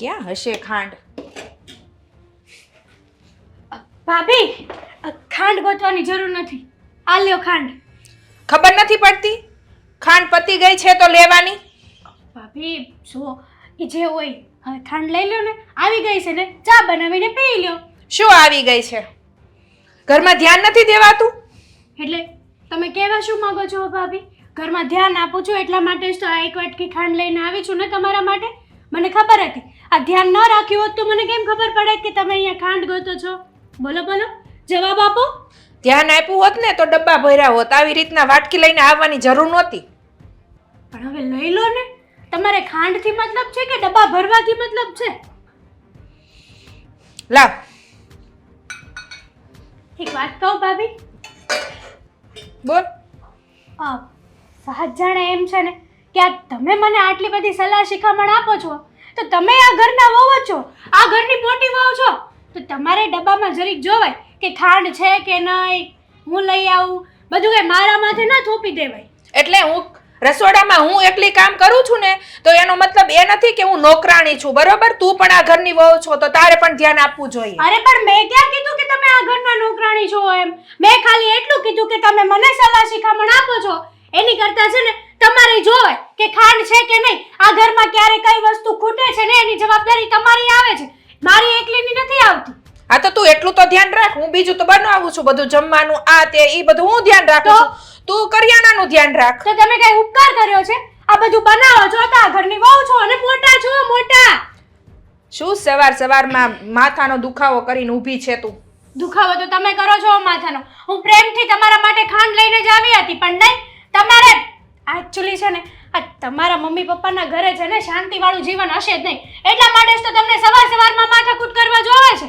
ક્યાં હશે ખાંડ? ભાભી ખાંડ ગોતવાની જરૂર નથી. આ લ્યો ખાંડ. ખબર નથી પડતી? ખાંડ પતી ગઈ છે તો લેવાની? ભાભી જો એ જે હોય હવે ખાંડ લઈ લ્યો ને આવી ગઈ છે ને ચા બનાવીને પી લ્યો. શું આવી ગઈ છે? ઘરમાં ધ્યાન નથી દેવાતું? એટલે તમે કહેવા શું માંગો છો ભાભી? ઘરમાં ધ્યાન આપું છું એટલા માટે જ તો આ એક વાટકી ખાંડ લઈને આવી છું ને તમારા માટે? મને ખબર હતી. આ ધ્યાન ન રાખ્યું હોત તો મને કેમ ખબર પડે કે તમે અહીંયા ખાંડ ગોતો છો? બોલો બોલો. જવાબ આપો. ધ્યાન આપ્યું હોત ને તો ડબ્બા ભર્યા હોત. આવી રીતના વાટકી લઈને આવવાની જરૂર નહોતી. પણ હવે લઈ લો ને. તમારે ખાંડથી મતલબ છે કે ડબ્બા ભરવાથી મતલબ છે? લાવ. એક વાત કહું ભાભી? બોલ. સાત જાણે એમ છે ને કે આ તમે મને આટલી બધી સલાહ શિખામણ આપો છો? તો તમે આ ઘરના વહુ છો. આ ઘરની મોટી વહુ છો. તો તમારે ડબ્બામાં જરીક જોવાય કે ખાંડ છે કે નહીં હું લઈ આવું. બધું એ મારા માથે ના થોપી દેવાય. એટલે હું રસોડામાં હું એકલી કામ કરું છું ને તો એનો મતલબ એ નથી કે હું નોકરાણી છું બરોબર? તું પણ આ ઘરની વહુ છો તો તારે પણ ધ્યાન આપવું જોઈએ. અરે પણ મેં ક્યાં કીધું કે તમે આ ઘરના નોકરાણી છો એમ? મેં ખાલી એટલું કીધું કે તમે મને સલાહ શિખામણ આપો છો. એની કરતા છે ને તમારે જોવે કે ખાંડ છે કે નહીં? આ ઘરમાં ક્યારે કઈ વસ્તુ ખૂટે છે ને એની જવાબદારી તમારી આવે છે. મારી એકલીની નથી આવતી. હા તો તું એટલું તો ધ્યાન રાખ. હું બીજું તો બનાવું છું. બધું જમવાનું આ તે એ બધું હું ધ્યાન રાખું છું. તું કરિયાણાનું ધ્યાન રાખ. તો તમે કઈ ઉપકાર કર્યો છે? આ બધું બનાવો છો તો આ ઘરની વહુ છો અને મોટા છો મોટા. શું સવાર સવારમાં માથાનો દુખાવો કરીને ઊભી છે તું? દુખાવો તો તમે કરો છો માથાનો. હું પ્રેમથી તમારા માટે ખાંડ લઈને જ આવી હતી પણ નહીં. તમારે એકચ્યુઅલી છે ને આ તમારા મમ્મી પપ્પાના ઘરે છે ને શાંતિવાળું જીવન હશે જ નહીં. એટલા માટે જ તો તમને સવાર સવારમાં માથાકૂટ કરવા જોવે છે.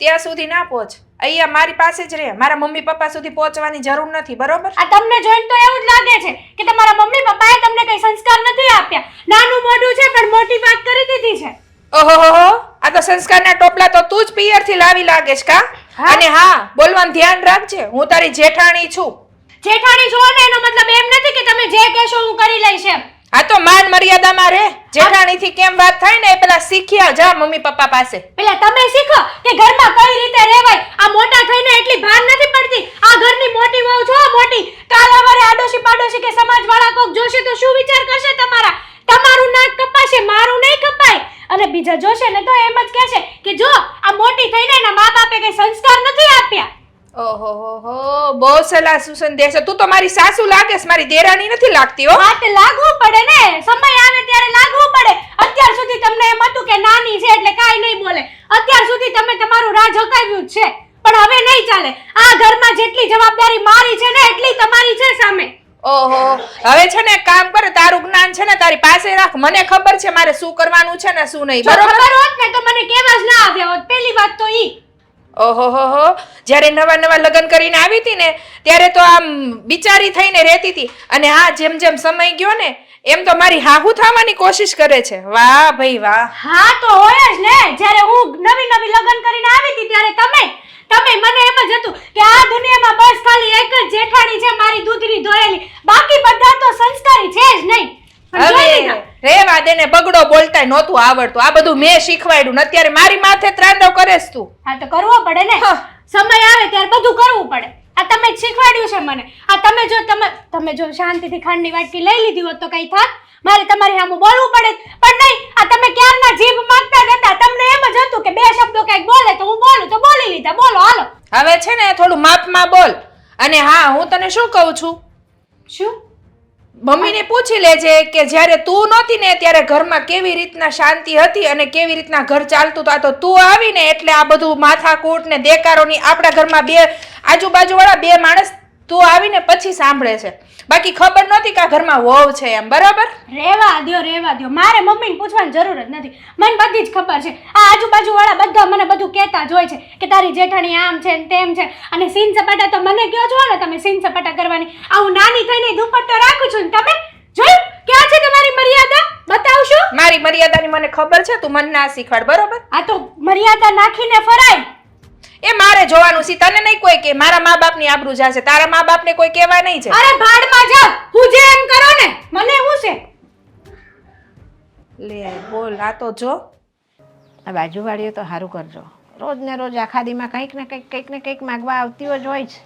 ત્યાં સુધી ના પહોંચ. અહીંયા મારી પાસે જ રહે. મારા મમ્મી પપ્પા સુધી પહોંચવાની જરૂર નથી બરોબર? આ તમને જોઈને તો એવું જ લાગે છે કે તમારા મમ્મી પપ્પાએ તમને કઈ સંસ્કાર નથી આપ્યા. નાનું મોઢું છે પણ મોટી વાત કરી દીધી છે. ઓહો આ તો સંસ્કારના ટોપલા તો તું જ પિયરથી લાવી લાગે છે કા. અને હા બોલવાનું ધ્યાન રાખજે. હું તારી જેઠાણી છું. જેઠાણી છો ને એનો મતલબ એમ નથી કે તમે જે કહેશો હું કરી લઈશ એમ. આ તો માન મર્યાદામાં રહે જેઠાણીથી કેમ વાત થાય ને એ પેલા શીખ્યા. જા મમ્મી પપ્પા પાસે. પેલા તમે શીખો કે ઘરમાં કઈ રીતે રહેવાય. આ મોટા થઈને એટલી ભાન નથી પડતી. આ ઘરની મોટી વહુ છો મોટી. કાલ અમારે આડોશી પાડોશી કે સમાજવાળા કોક જોશે તો શું વિચાર કરશે તમારા? તમારું નાક કપાશે મારું નહીં કપાય. અને બીજા જોશે ને તો એમ જ કહેશે કે જો આ મોટી થઈને એના મા બાપે કઈ સંસ્કાર નથી આપ્યા. ઓહો હો હો બહુ સલાહ સુસન દેશે તું તો મારી સાસુ લાગેસ મારી દેરાણી નથી લાગતી હો. હા તે લાગવું પડે ને. સમય આવે ત્યારે લાગવું પડે. અત્યાર સુધી તમને એમ હતું કે નાની છે એટલે કાંઈ નહીં બોલે. અત્યાર સુધી તમે તમારું રાહ જકાવ્યું જ છે. પણ હવે નહીં ચાલે. આ ઘરમાં જેટલી જવાબદારી મારી છે ને એટલી તમારી છે સામે. ઓહો હવે છે ને કામ કર તારું જ્ઞાન છે ને તારી પાસે રાખ. મને ખબર છે મારે શું કરવાનું છે ને શું નહીં. બરોબર? હોત ને તો મને કેવા જ ના આવ્યા હોત. પહેલી વાત તો ઈ. ઓહો હો હો જ્યારે નવા નવા લગ્ન કરીને આવી હતી ને, ત્યારે તો આમ બિચારી થઈને રહેતી હતી. અને હા જેમ જેમ સમય ગયો ને, એમ તો મારી હાહુ થવાની કોશિશ કરે છે. વાહ ભાઈ વાહ. હા, તો હોય જ ને. જ્યારે હું નવી નવી લગ્ન કરીને આવી હતી, ત્યારે તમે તમે મને એમ જ હતું કે આ દુનિયામાં બસ ખાલી એક જ જેઠાણી છે, મારી દૂધની ધોયેલી. બાકી બધા તો સંસ્કારી છે જ નહીં. હવે. રેવા દે ને બગડો બોલતા નહોતું આવડતું. આ બધું મેં શીખવાડ્યું ને અત્યારે મારી માથે ત્રાંડવ કરેસ તું. હા તો કરવો પડે ને. સમય આવે ત્યારે બધું કરવું પડે. આ તમે જ શીખવાડ્યું છે મને. આ તમે જો તમે તમે જો શાંતિથી ખાંડની વાટકી લઈ લીધી હોત તો કઈ થાત. મારે તમારી સામે બોલવું પડે. પણ નહીં આ તમે ક્યારના જીભ માંગતા હતા? તમને એમ જ હતું કે બે શબ્દો કંઈક બોલે તો હું બોલું તો બોલી લીધા. બોલો હાલો. હવે છે ને થોડું માપમાં બોલ. અને હા હું તને શું કહું છું? શું? મમ્મીને પૂછી લેજે કે જ્યારે તું નહોતી ને ત્યારે ઘરમાં કેવી રીતના શાંતિ હતી અને કેવી રીતના ઘર ચાલતું હતું? તો તું આવીને એટલે આ બધું માથાકૂટ ને દેકારોની આપણા ઘરમાં બે આજુબાજુવાળા બે માણસ તું આવીને પછી સાંભળે છે. બાકી ખબર નહોતી કે આ ઘરમાં વહુ છે એમ બરાબર? રેવા દ્યો રેવા દ્યો. મારે મમ્મીને પૂછવાની જરૂર જ નથી. મને બધી જ ખબર છે. આ આજુબાજુ વાળા બધા મને બધું કહેતા જ હોય છે કે તારી જેઠાણી આમ છે ને તેમ છે. અને સીન સપાટા તો મને કહો છો ને તમે સીન સપાટા કરવાની? આ હું નાની થઈને દુપટ્ટો રાખું છું ને તમે? જોયું? ક્યાં છે તમારી મર્યાદા? બતાવશો? મારી મર્યાદાની મને ખબર છે તું મને ના શીખવાડ બરોબર? આ તો મર્યાદા નાખીને ફરાય. એ મારે જોવાનું છે. તને નહીં કોઈ કે મારા મા બાપની આબરૂ જશે. તારા મા બાપને કોઈ કહેવા નહીં છે. અરે ભાડમાં જા. હું જે એમ કરો ને મને શું છે? લે બોલ આ તો જો. આ બાજુવાળીઓ તો સારું કરજો. રોજ ને રોજ આખા દીમાં કંઈક ને કંઈક કંઈક ને કંઈક માગવા આવતી જ હોય છે.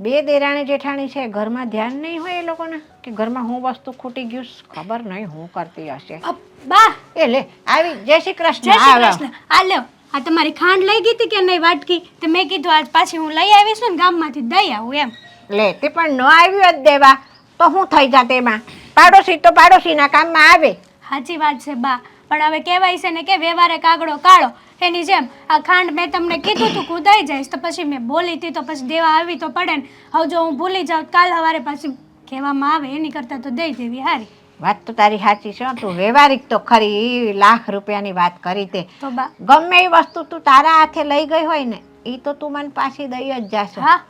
બે દેરાણી જેઠાણી છે ઘરમાં ધ્યાન નહીં હોય એ લોકોને? કે ઘરમાં હું વસ્તુ ખૂટી ગયું ખબર નહીં હું કરતી હશે. બા. એ લે આવી જય શ્રી કૃષ્ણ. જય શ્રી. કૃષ્ણ. આ લ્યો. આ તમારી ખાંડ લઈ ગઈ હતી કે નહીં વાટકી? તો મેં કીધું આજ પાછી હું લઈ આવીશ ને ગામમાંથી દઈ આવું એમ. લે તે પણ ન આવ્યું જ દેવા. તો હું થઈ જાત એમાં? પાડોશી તો પાડોશીના કામમાં આવે. સાચી વાત છે બા. પણ હવે કહેવાય છે ને કે વ્યવહારે કાગડો કાળો એની જેમ આ ખાંડ મેં તમને કીધું તું કુદાઈ જઈશ. તો પછી મેં બોલી હતી તો પછી દેવા આવી તો પડે ને. હવે જો હું ભૂલી જાઉં કાલ સવારે પાછી કહેવામાં આવે એની કરતાં તો દઈ દેવી હારી. વાત તો તારી સાચી છે હો. તું વ્યવહારિક તો ખરી ઈ લાખ રૂપિયાની વાત કરી તે. તો બા. ગમે એ વસ્તુ તું તારા હાથે લઈ ગઈ હોય ને એ તો તું મને પાછી દઈ જ જાશે. હા.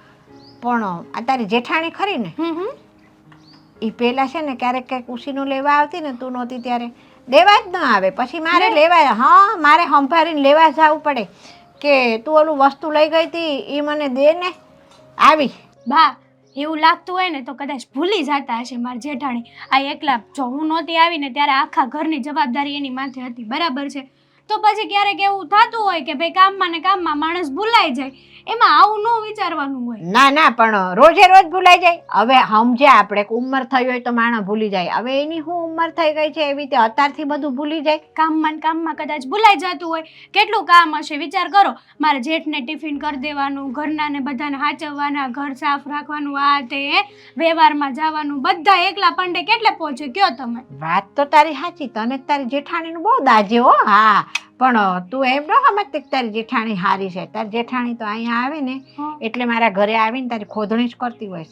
પણ આ તારી જેઠાણી ખરી ને? હમ હમ. એ પહેલાં છે ને ક્યારેક કંઈક ઉસીનું લેવા આવતી ને તું નહોતી ત્યારે. દેવા જ ન આવે. પછી મારે લેવા હા મારે સંભાળીને લેવા જવું પડે. કે તું ઓલું વસ્તુ લઈ ગઈ હતી એ મને દે ને. આવી. બા એવું લાગતું હોય ને તો કદાચ ભૂલી જતા હશે મારા જેઠાણી. આ એકલા જો હું નહોતી આવીને ત્યારે આખા ઘરની જવાબદારી એની માથે હતી. બરાબર છે? તો પછી ક્યારેક એવું થતું હોય કે ભાઈ કામમાં ને કામમાં માણસ ભૂલાઈ જાય. એમાં આવું ન વિચારવાનું હોય. ના ના પણ રોજે રોજ ભૂલાઈ જાય. હવે સમજે આપણે કે ઉંમર થઈ હોય તો માણસ ભૂલી જાય. હવે એની શું ઉંમર થઈ ગઈ છે એવી રીતે અત્યારથી બધું ભૂલી જાય. કામમાં ને કામમાં કદાચ ભૂલાઈ જતું હોય. કેટલું કામ હશે? વિચાર કરો. મારે જેઠને ટિફિન કરી દેવાનું ઘરના ને બધાને હાચવવાના ઘર સાફ રાખવાનું આ તે વ્યવહારમાં જવાનું. બધા એકલા પંડે કેટલે પહોંચે? કયો તમે? વાત તો તારી સાચી તને તારી જેઠાણીનું બહુ દાજે હો. હા. પણ તું એમ ન સમજતી કે તારી જેઠાણી હારી છે. તારી જેઠાણી તો અહીંયા આવે ને હં. એટલે મારા ઘરે આવીને તારી ખોદણી જ કરતી હોય.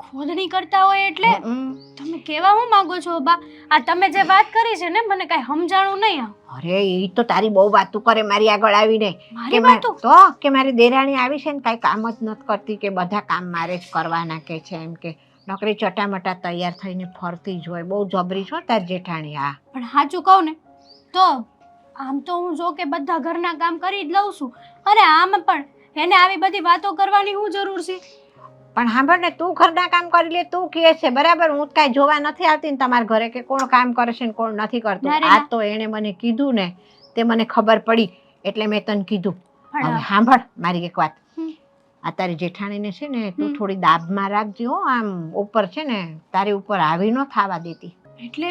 ખોદણી કરતા હોય એટલે? હમ. તમે કેવા હું માંગો છો બા? આ તમે જે વાત કરી છે ને મને કાંઈ સમજાણું નહીં આ. અરે એ તો તારી બહુ વાતું કરે મારી આગળ આવીને. મારી કે મા- વાતો? તો કે મારી દેરાણી આવી છે ને કાંઈ કામ જ નથી કરતી કે બધા કામ મારે જ કરવાના કે છે એમ કે. નોકરી ચટામટા તૈયાર થઈને ફરતી જ હોય. બહુ જબરી છો તારી જેઠાણી હા. પણ સાચું કહું ને તો આમ તો હું જો કે બધા ઘરના કામ કરી જ લઉં છું. અરે આમ પણ એને આવી બધી વાતો કરવાની શું જરૂર છે? પણ સાંભળ ને તું ઘરના કામ કરી લે તું કહે છે બરાબર? હું કાંઈ જોવા નથી આવતી ને તમારા ઘરે કે કોણ કામ કરે છે ને કોણ નથી કરતું. આ તો એણે મને કીધું ને તે મને ખબર પડી એટલે મેં તને કીધું. હવે સાંભળ મારી એક વાત. આ તારી જેઠાણીને છે ને તું થોડી દાબમાં રાખજે હો આમ ઉપર છે ને તારી ઉપર આવી ન થવા દેતી. એટલે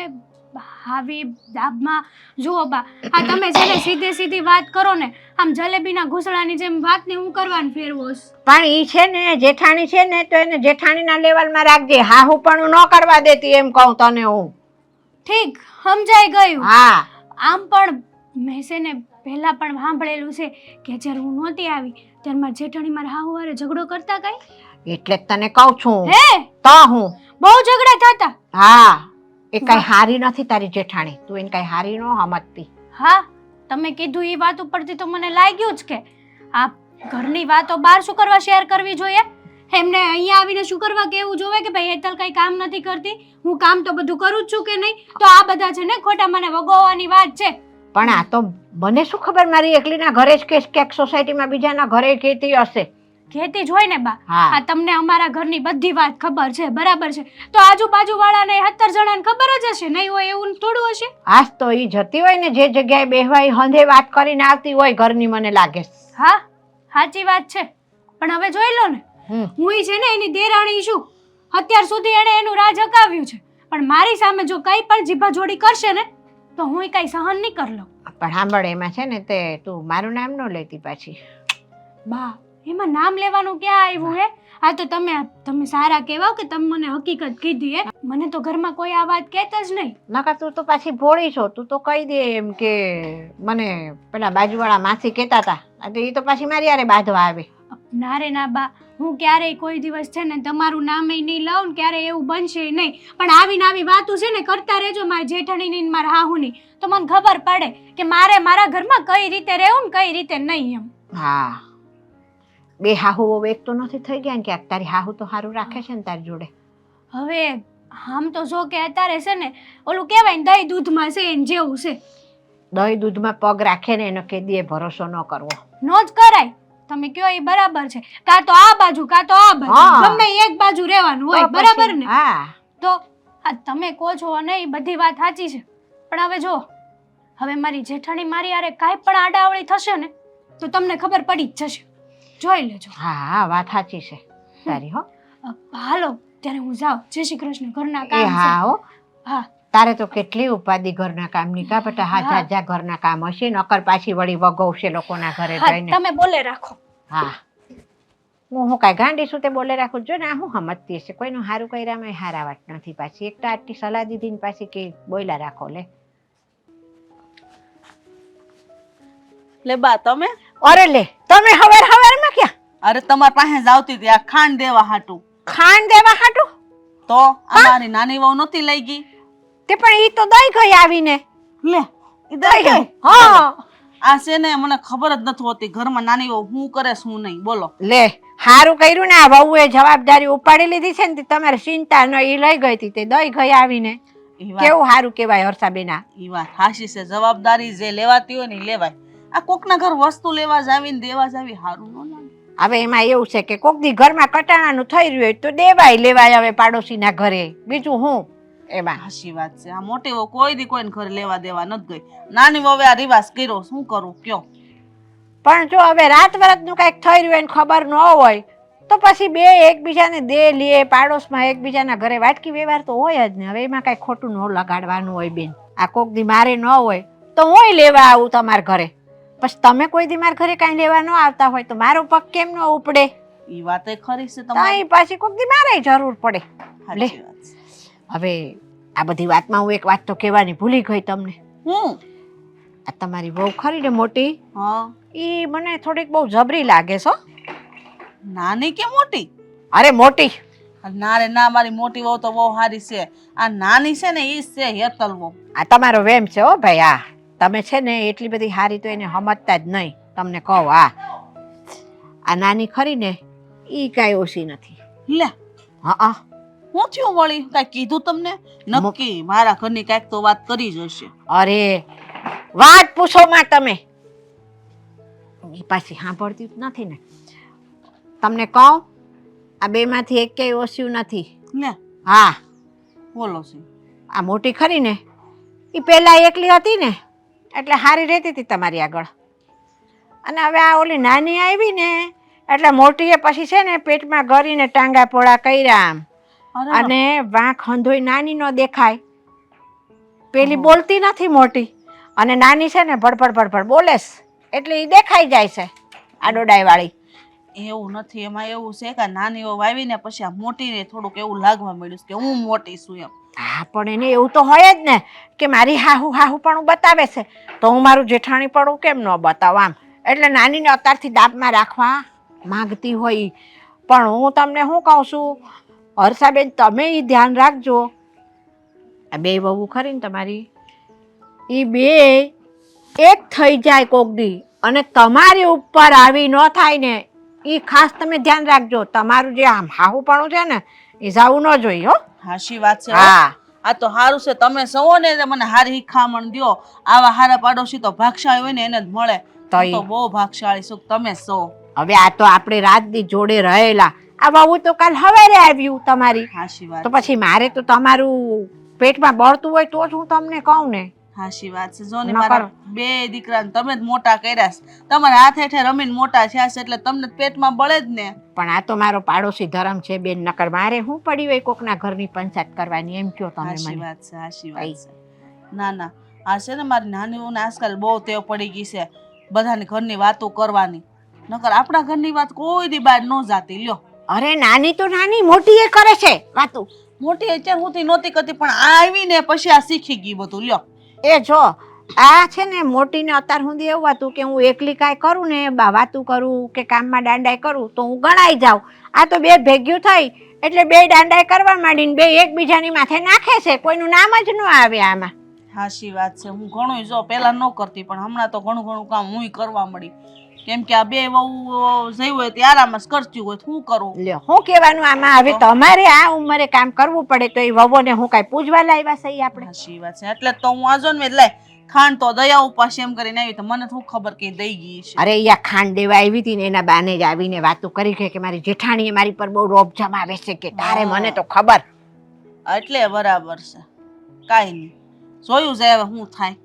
આવી દાબમાં જુઓ બા. આ તમે જેને સીધે સીધી વાત કરો ને આમ જલેબીના ઘૂસડાની જેમ વાતને હું કરવાનું ફેરવો પણ ઈ છે ને જેઠાણી છે ને તો એને જેઠાણીના લેવલમાં રાખજે. હા હું પણ ન કરવા દેતી એમ કહું તને હું. ઠીક સમજાઈ ગયું. હા. આમ પણ મેં છે ને પહેલાં પણ સાંભળેલું છે કે જ્યારે હું નહોતી આવી ત્યારે મારા જેઠાણી મારા હાહુ હારે ઝઘડો કરતા કઈ? એટલે જ તને કહું છું. હે? તો હું. બહુ ઝઘડા થતા. હા. એ કઈ હારી નથી તારી જેઠાણી. તું એને કઈ હારી ન સમજતી હા તમે કીધું એ વાત ઉપરથી તો મને લાગ્યું જ કે આ ઘરની વાતો બહાર શું કરવા શેર કરવી જોઈએ? એમને અહીંયા આવીને શું કરવા કેવું જોવે કે ભાઈ હેતલ કઈ કામ નથી કરતી? હું કામ તો બધું કરું જ છું કે નહીં? તો આ બધા છે ને ખોટા મને વગોવાની વાત છે. પણ આ તો મને શું ખબર મારી એકલીના ઘરે જ કે સોસાયટીમાં બીજાના ઘરે કહેતી હશે? ખેતી જ હોય ને બા હા. આ તમને અમારા ઘરની બધી વાત ખબર છે બરાબર છે. તો આજુબાજુ વાળાને સત્તર જણાને ખબર જ હશે નહીં હોય એવું થોડું હશે? આજ તો ઈ જતી હોય ને જે જગ્યાએ બેહવાય હંધે વાત કરીને આવતી હોય ઘરની મને લાગે. છે. હા સાચી વાત છે. પણ હવે જોઈ લો ને હમ. હું છે ને એની દેરાણી છું. અત્યાર સુધી એણે એનું રાજ હકાવ્યું છે. પણ મારી સામે જો કંઈ પણ જીભા જોડી કરશે ને તો હું કઈ સહન નહીં કરી લઉં. પણ સાંભળ એમાં છે ને તે તું મારું નામ ન લેતી પાછી. બા એમાં નામ લેવાનું ક્યાં આવ્યું હે? આ તો તમે તમે સારા કહેવાઓ કે તમે મને હકીકત કીધી હે. મને તો ઘરમાં કોઈ આ વાત કહેતા જ નહીં. નકર તું તો પાછી ભોળી છો. તું તો કહી દે એમ કે મને પેલા બાજુવાળા માસી કહેતા હતા. આ તો તો પાછી મારી યારે બાંધવા આવે. ના રે ના બા હું ક્યારેય કોઈ દિવસ છે ને તમારું નામે નહીં લઉં ને ક્યારેય એવું બનશે નહીં. પણ આવીને આવી વાતું છે ને કરતા રહેજો મારી જેઠાણીની ને મારા હાહુની. તો મને ખબર પડે કે મારે મારા ઘરમાં કઈ રીતે રહેવું ને કઈ રીતે નહીં એમ. હા. બે હાહુ એક તો નથી થઈ ગયા ને ક્યાંક તારી હાહુ તો સારું રાખે છે ને તારી જોડે. હવે આમ તો જો કે અત્યારે છે ને ઓલું કહેવાય ને દહીં દૂધમાં છે એને જેવું છે. દહીં દૂધમાં પગ રાખે ને એનો દે ભરોસો ન કરવો. નો જ કરાય. તમે કયો એ બરાબર છે. કાં તો આ બાજુ કાં તો આ બાજુ. ગમે એક બાજુ રહેવાનું હોય બરાબર ને? હા. તો આ તમે કહો છો અને એ બધી વાત સાચી છે. પણ હવે જો હવે મારી જેઠાણી મારી આરે કાંઈ પણ આડાવળી થશે ને તો તમને ખબર પડી જ જશે. જોઈ લેજો. હા હા વાત સાચી છે. તારી હો. હાલો ત્યારે હું જાઉં. જય શ્રી કૃષ્ણ ઘરના એ કામ હા હો. હા. તારે તો કેટલી ઉપાધિ ઘરના કામની કા બેટા હા જાજા જા જા ઘરના કામ હશે નકર પાછી વળી વગવશે લોકોના ઘરે જઈને. તમે બોલે રાખો. હા. હું હું કાંઈ ગાંડી છું તે બોલે રાખું? જો ને આ હું સમજતી હશે. કોઈનું સારું કર્યામાં હારા વાત નથી પાછી. એક તો આટલી સલાહ દીધી ને પાછી કે બોયલા રાખો લે. લે બા તમે? અરે લે તમે હવાર હવારમાં ક્યાં? અરે તમાર પાસે જ આવતી હતી આ ખાંડ દેવા હાટું. ખાંડ દેવા હાટું? તો અમારી નાની વહુ નહોતી લઈ ગઈ? તે પણ ઈ તો દઈ ગઈ આવીને. લે ઈ દઈ ગઈ. હા. આ છે ને મને ખબર જ નથી હોતી ઘરમાં નાની વહુ શું કરે શું નહીં બોલો. લે હારું કર્યું ને આ વહુએ જવાબદારી ઉપાડી લીધી છે ને તમારે ચિંતા ન ઈ લઈ ગઈ હતી તે દઈ ગઈ આવીને. કેવું સારું કહેવાય હર્ષાબેના ઈ વાત હાશી છે જવાબદારી જે લેવાતી હોય ને લેવાય. આ કોકના ઘર વસ્તુ લેવા જાવી ને દેવા જાવી સારું ન લાગે. હવે એમાં એવું છે કે કોક દી ઘરમાં કટાણાનું થઈ રહ્યું હોય તો દેવાય લેવાય હવે પાડોશીના ઘરે. બીજું હું? એમાં. હાશી વાત છે. આ મોટી વહુ કોઈ દી કોઈને ઘરે લેવા દેવા નથી ગઈ. નાની વહુએ આ રિવાજ કર્યો. શું કરું? કયો? પણ જો હવે રાત વરતનું કાંઈક થઈ રહ્યું હોય ખબર ન હોય તો પછી બે એકબીજાને દે લે પાડોશમાં એકબીજાના ઘરે વાટકી વ્યવહાર તો હોય જ ને. હવે એમાં કાંઈ ખોટું ન લગાડવાનું હોય બેન. આ કોક દી મારે ન હોય તો હું લેવા આવું તમારા ઘરે. પછી તમે કોઈ દી મારા ઘરે કાંઈ લેવા ન આવતા હોય તો મારો પગ કેમ ન ઉપડે? વાત એ ખરી છે તમારી. પાછી કોક દી મારે જરૂર પડે. લે. હવે આ બધી વાતમાં હું એક વાત તો કહેવાની ભૂલી ગઈ તમને. હું? આ તમારી બહુ ખરી ને મોટી? હા. ઈ મને થોડીક બહુ જબરી લાગે છો નાની કે મોટી? અરે મોટી. ના રે ના મારી મોટી વહુ તો બહુ સારી છે. આ નાની છે ને ઈ છે હેતલ વહુ. આ તમારો વેમ છે હો ભાઈ આ તમે છે ને એટલી બધી હારી તો એને સમજતા જ નહીં. તમને કહો આ આ નાની ખરી ને એ કાંઈ ઓછી નથી. લે. હા હું. થયું વળી? કાંઈ કીધું તમને? નક્કી? મારા ઘરની કાંઈક તો વાત કરી જ હશે. અરે વાત પૂછો માં તમે. એ પાછી સાંભળતી જ નથી ને. તમને કહું આ બેમાંથી એક એકેય ઓછું નથી. લે. હા. બોલો છે આ મોટી ખરી ને એ પહેલાં એકલી હતી ને. એટલે સારી રહેતી હતી તમારી આગળ. અને હવે આ ઓલી નાની આવી ને એટલે મોટીએ પછી છે ને પેટમાં ગરીને ટાંગા પોળા કર્યા આમ. અને વાંક હંધોઈ નાની ન દેખાય. પેલી બોલતી નથી મોટી. અને નાની છે ને ભડભડ ભડભડ બોલેસ એટલે એ દેખાઈ જાય છે આ ડોડાઈવાળી. એવું નથી એમાં એવું છે કે નાની વાવીને પછી આ મોટીને થોડુંક એવું લાગવા મળ્યું કે હું મોટી છું એમ. હા, પણ એને એવું તો હોય જ ને કે મારી હાહુ હાહુ પણ બતાવે છે. તો હું મારું જેઠાણી પણ કેમ ન બતાવું આમ? એટલે નાનીને અત્યારથી દાબમાં રાખવા માંગતી હોય. પણ હું તમને શું કહું છું? હર્ષાબેન, તમે એ ધ્યાન રાખજો. આ બે વહુ ખરી ને તમારી? એ બે એક થઈ જાય કોક અને તમારી ઉપર આવી ન થાય ને એ ખાસ તમે ધ્યાન રાખજો. તમારું જે આમ હાહુપણું છે ને એ જાવું ન જોઈએ હો. હાશી વાત છે હા. આ તો સારું છે તમે સૌને મને હારી શિખામણ દ્યો. આવા હારા પાડોશી તો ભાગશાળી હોય ને એને જ મળે. તો બહુ ભાગશાળી સુખ તમે સો હવે આ તો આપણે રાત દી જોડે રહેલા. આ હું તો કાલ હવારે આવ્યું તમારી. હાશી વાત તો પછી મારે તો તમારું પેટમાં બળતું હોય તો જ હું તમને કહું ને. હાશી વાત છે. જો ને ન મારા બે દીકરાને તમે જ મોટા કર્યા છે. તમારા હાથે હેઠે રમીને મોટા થયા છે એટલે તમને પેટમાં બળે જ ને. પણ આ તો મારો પાડોશી ધર્મ છે બેન નકર મારે હું પડી હોય કોકના ઘરની પંચાયત કરવાની એમ કયો તમે હાશી મને? વાત છે હાશી વાત છે. ના ના. આ છે ને મારી નાનીઓને આજકાલ બહુ ટેવ પડી ગઈ છે બધાની ઘરની વાતો કરવાની. નકર આપણા ઘરની વાત કોઈ દી બહાર ન જાતી લ્યો. અરે નાની તો નાની મોટી એ કરે છે વાતું. મોટી અત્યાર હું નહોતી કરતી પણ આ આવીને પછી આ શીખી ગઈ બધું લ્યો. એ જો, આ છે ને મોટીને અત્યાર સુધી એવું હતું કે હું એકલી કાંઈ કરું ને, બા વાતું કરું કે કામમાં દાંડાઈ કરું, તો હું ગણાઈ જાઉં. આ તો બે ભેગ્યું થઈ, એટલે બે દાંડાઈ કરવા માંડીને બે એકબીજાની માથે નાખે છે, કોઈનું નામ જ ન આવે આમાં. હાશી વાત છે, હું ઘણું જો પહેલાં ન કરતી, પણ હમણાં તો ઘણું ઘણું કામ હું કરવા મળી. કેમ કે આ બે વહુ જઈ હોય તે આરામ જ કરતી હોય શું કરું? લ્યો હું કહેવાનું આમાં હવે તમારે આ ઉંમરે કામ કરવું પડે તો એ વવોને હું કાંઈ પૂજવા લાવ્યા છે આપણે? સાચી વાત છે એટલે તો હું આજો ને લે ખાંડ તો દયા ઉપાસ એમ કરીને આવી તો મને શું ખબર કે દઈ ગઈ છે? અરે અહીંયા ખાંડ દેવા આવી હતી ને એના બાને જ આવીને વાતો કરી કે મારી જેઠાણીએ મારી પર બહુ રોબ જમાવે છે કે તારે મને તો ખબર. એટલે બરાબર છે કાંઈ નહીં. જોયું છે હવે શું થાય.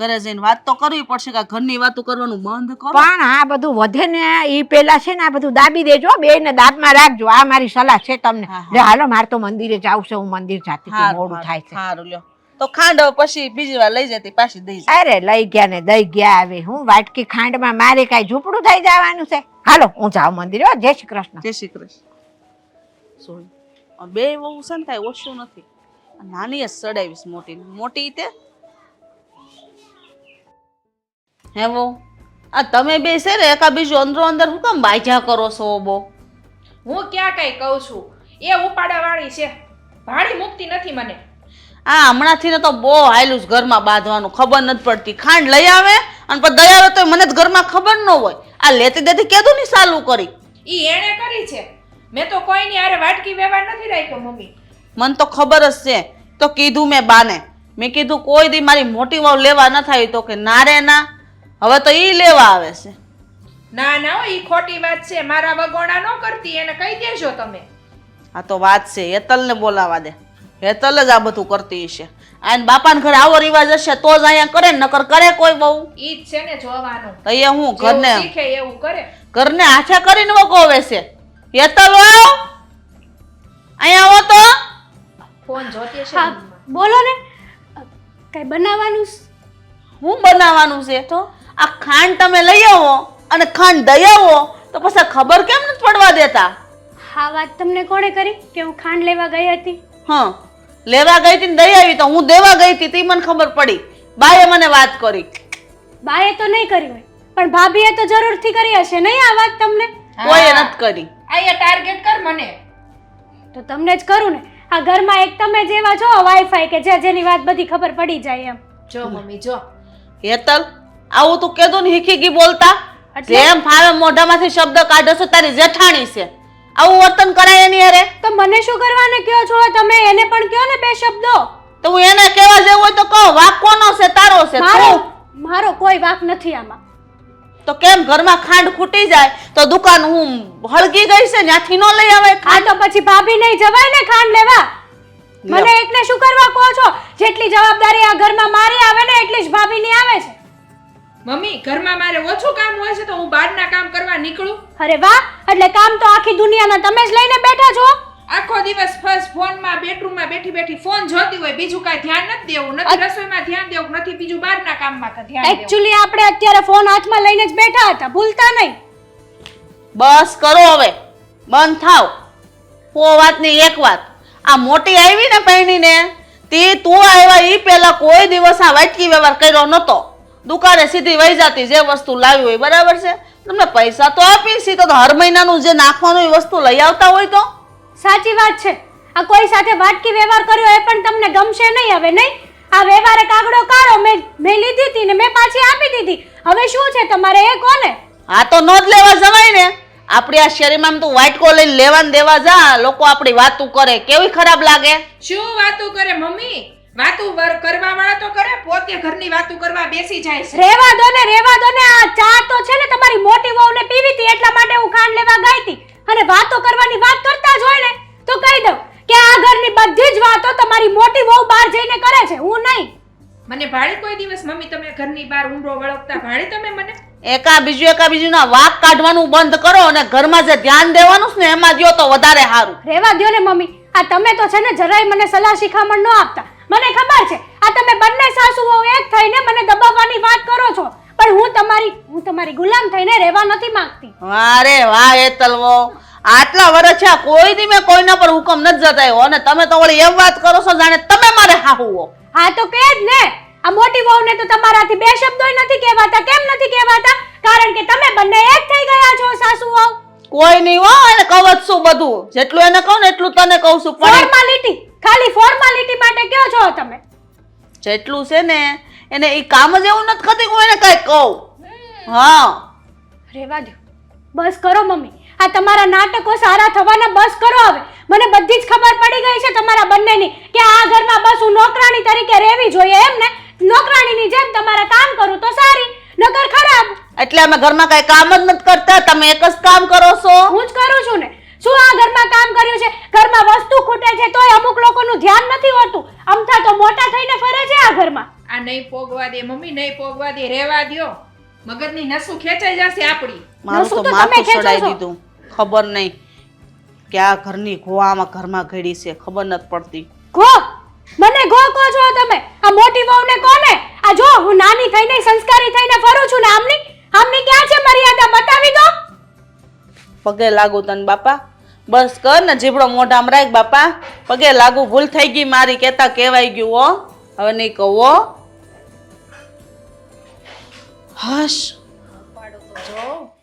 ઘરે જઈને વાત તો કરવી પડશે કે ઘરની વાતો કરવાનું બંધ કરો. પણ આ બધું વધે ને એ પેલા છે ને આ બધું દાબી દેજો બે ને દાંતમાં રાખજો. આ મારી સલાહ છે તમને. હા. હાલો મારે તો મંદિરે જાવું છે હું મંદિર જાતી મોડું થાય છે. સારું લ્યો. તો ખાંડ પછી બીજી વાર લઈ જતી પાછી દઈ અરે લઈ ગયા ને દઈ ગયા આવે હું વાટકી ખાંડમાં મારે કાંઈ ઝૂંપડું થઈ જવાનું છે? હાલો હું જાઉં મંદિરે. હો, જય શ્રી કૃષ્ણ. જય શ્રી કૃષ્ણ. બે વહુ છે ને કાંઈ ઓછું નથી. નાની જ સડાવીશ મોટી. મોટી તે હે વહુ? આ તમે બે છે ને એકા બીજું અંદરો અંદર હું કેમ બાજા કરો છો બો હું ક્યાં કઈ કહું છું? એ ઉપાડા વાળી છે. ભાડી મુક્તિ નથી મને. આ હમણાંથી ને તો બહુ હાયલું જ ઘરમાં બાંધવાનું. ખબર નથી પડતી. ખાંડ લઈ આવે અને પછી દઈ આવે તો મને જ ઘરમાં ખબર ન હોય. આ લેતી દેતી કેદું ની સાલું કરી? ઈ એણે કરી છે. મેં તો કોઈની આરે વાટકી વ્યવહાર નથી રાખ્યો મમ્મી. મને તો ખબર જ છે. તો કીધું મેં બાને. મેં કીધું કોઈ દી મારી મોટી વાવ લેવા ન થાય તો કે ના રે ના. હવે તો ઈ લેવા આવે છે. ના ના ઈ ખોટી વાત છે. મારા વગોણા ન કરતી એને કહી દેજો તમે. આ તો વાત છે હેતલને બોલાવા દે. હેતલ જ આ બધું કરતી હશે. આને બાપાને ઘરે આવો રિવાજ હશે તો જ અહીંયા કરે ને નકર કરે કોઈ બહુ ઈ જ છે ને જોવાનું. તો એ હું ઘરને શીખે એવું કરે. ઘરને આછા કરીને વગોવે છે. હેતલ આવ અહીંયા આવો તો. ફોન જોતી છે બોલો ને. કઈ બનાવવાનું હું બનાવવાનું છે તો? આ ખાંડ તમે લઈ આવો અને ખાંડ દઈ આવો તો પછી ખબર કેમ નથી પડવા દેતા? હા વાત તમને કોણે કરી કે હું ખાંડ લેવા ગઈ હતી? હા લેવા ગઈ હતી ને દઈ આવી તો હું દેવા ગઈ હતી તે મને ખબર પડી. બાએ મને વાત કરી. બાએ તો નહીં કરી હોય પણ ભાભીએ તો જરૂરથી કરી હશે નહીં આ વાત તમને? કોઈએ. નથી કરી. અહીંયા ટાર્ગેટ કર મને. તો તમને જ કરું ને. આ ઘરમાં એક તમે જેવા છો વાઈફાઈ કે જે જેની વાત બધી ખબર પડી જાય એમ. જો મમ્મી જો. હેતલ આવું તું કેદું ને હીખી ગઈ બોલતા? જેમ ફાવે મોઢામાંથી શબ્દ કાઢો છો તારી જેઠાણી છે. આવું વર્તન કરાય એની અરે તો મને શું કરવાને કયો છો? તમે એને પણ કયો ને બે શબ્દો? તો હું એને કહેવા જેવું હોય તો કહો વાક કોનો છે તારો છે? મારો? મારો કોઈ વાક નથી આમાં. તો કેમ ઘરમાં ખાંડ ખૂટી જાય? તો દુકાન હું હળગી ગઈ છે ત્યાંથી નો લઈ આવે આ ખાંડ તો પછી ભાભી નહીં જવાય ને ખાંડ લેવા? મને એકને શું કરવા કહો છો? જેટલી જવાબદારી આ ઘરમાં મારી આવે ને એટલી જ ભાભીની આવે છે. મમ્મી ઘરમાં મારે ઓછું કામ હોય છે તો હું બહારના કામ કરવા નીકળું? અરે વાહ એટલે કામ તો આખી દુનિયાના તમે જ લઈને બેઠા છો. આખો દિવસ ફર્સ્ટ ફોનમાં બેડરૂમમાં બેઠી બેઠી ફોન જોતી હોય બીજું કાંઈ ધ્યાન નથી દેવું નથી રસોઈમાં ધ્યાન દેવું નથી બીજું બહારના કામમાં ધ્યાન દેવું. એક્ચ્યુઅલી આપણે અત્યારે ફોન હાથમાં લઈને જ બેઠા હતા ભૂલતા નહીં. બસ કરો હવે બંધ થાવ. ઓ વાતની એક વાત આ મોટી આવી ને પૈણીને તે તું આવ્યા ઈ પહેલા કોઈ દિવસ આ વાટકી વ્યવહાર કર્યો નતો. દુકાને સીધી વહી જતી જે વસ્તુ લાવી હોય બરાબર છે? તમને પૈસા તો આપી છી તો હર મહિનાનું જે નાખવાનું એ વસ્તુ લઈ આવતા હોય તો? સાચી વાત છે. આ કોઈ સાથે વાટકી વ્યવહાર કર્યો એ પણ તમને ગમશે નહીં હવે નહીં? આ વ્યવહારે કાગડો કાઢો મેં મેં લીધી હતી ને મેં પાછી આપી દીધી. હવે શું છે તમારે એ કોને? આ તો નો જ લેવા જવાય ને. આપણી આ શેરીમાં આમ તું વાટકો લઈને લેવા દેવા જા લોકો આપણી વાતું કરે. કેવી ખરાબ લાગે? શું વાતું કરે મમ્મી? વાતું કરવા વાળા તો કરે પોતે ઘરની વાતું કરવા બેસી જાય છે. રેવા દો ને રેવા દો ને આ ચા તો છે ને તમારી મોટી વહુને પીવી હતી એટલા માટે હું ખાંડ લેવા ગઈ હતી. અને વાતો કરવાની વાત કરતા જ હોય ને તો કહી દઉં કે આ ઘરની બધી જ વાતો તમારી મોટી વહુ બહાર જઈને કરે છે હું નહીં. મને ભાડે કોઈ દિવસ મમ્મી તમે ઘરની બહાર ઊંડો વળગતા ભાડે તમે મને? એકા બીજું એકા બીજું ના વાક કાઢવાનું બંધ કરો અને ઘરમાં જે ધ્યાન દેવાનું છે ને એમાં દો તો વધારે સારું. રેવા દ્યો ને મમ્મી. આ તમે તો છે ને જરાય મને સલાહ શિખામણ ન આપતા. મને ખબર છે. આ તમે બંને સાસુઓ એક થઈને મને દબાવવાની વાત કરો છો. પણ હું તમારી હું તમારી ગુલામ થઈને રહેવા નથી માંગતી. વારે વાહ એ તલવો. આટલા વર્ષ છે કોઈ દી મેં કોઈના પર હુકમ નથી જતાયો. અને તમે તો વળી એમ વાત કરો છો જાણે તમે મારે હાહુ હો તો કે જ ને. આ મોટી વહુને તો તમારાથી બે શબ્દોય નથી કહેવાતા. કેમ નથી કહેવાતા? કારણ કે તમે બંને એક થઈ ગયા છો સાસુ કોઈ નહીં હો એને કવચ શું બધું. જેટલું એને કહું ને એટલું તને કહું છું. ફોર્માલિટી ખાલી ફોર્માલિટી માટે કયો છો તમે. જેટલું છે ને એને એ કામ જ એવું નથી કરતી હું એને કઈ કહું. હા. રેવા દો બસ કરો મમ્મી. આ તમારા નાટકો સારા થવાના બસ કરો હવે. મને બધી જ ખબર પડી ગઈ છે તમારા બંનેની કે આ ઘરમાં બસ હું નોકરાણી તરીકે રહેવી જોઈએ એમ ને. નોકરાણીની જેમ તમારા કામ કરું તો સારી. નકર ખરાબ. એટલે અમે ઘરમાં કઈ કામ જ નથી કરતા તમે એક જ કામ કરો છો. હું જ કરું છું ને. શું આ ઘરમાં કામ કર્યું છે? ઘરમાં વસ્તુ ખૂટે છે તોય અમુક લોકોનું ધ્યાન નથી હોતું. અમથા તો મોટા થઈને ફરે છે આ ઘરમાં. આ નહીં પોગવા દે મમ્મી નહીં પોગવા દે રહેવા દ્યો. મગજની નસું ખેંચાઈ જશે આપણી. મારું તો માથું ચડાઈ દીધું. ખબર નહીં કે આ ઘરની ગોવામાં ઘરમાં ઘડી છે ખબર નથી પડતી. ગો મને ગો કહો છો તમે. આ મોટી વહુને કોને? આ જો હું નાની થઈને સંસ્કારી થઈને ફરું છું ને આમની? આમની ક્યાં છે મર્યાદા? બતાવી દો. પગે લાગુ તને બાપા. બસ કર ને જીબડો મોઢામાં રાખ બાપા. પગે લાગુ ભૂલ થઈ ગઈ મારી કહેતા કહેવાય ગયું, હો. હવે નહીં કહો હશ. જો.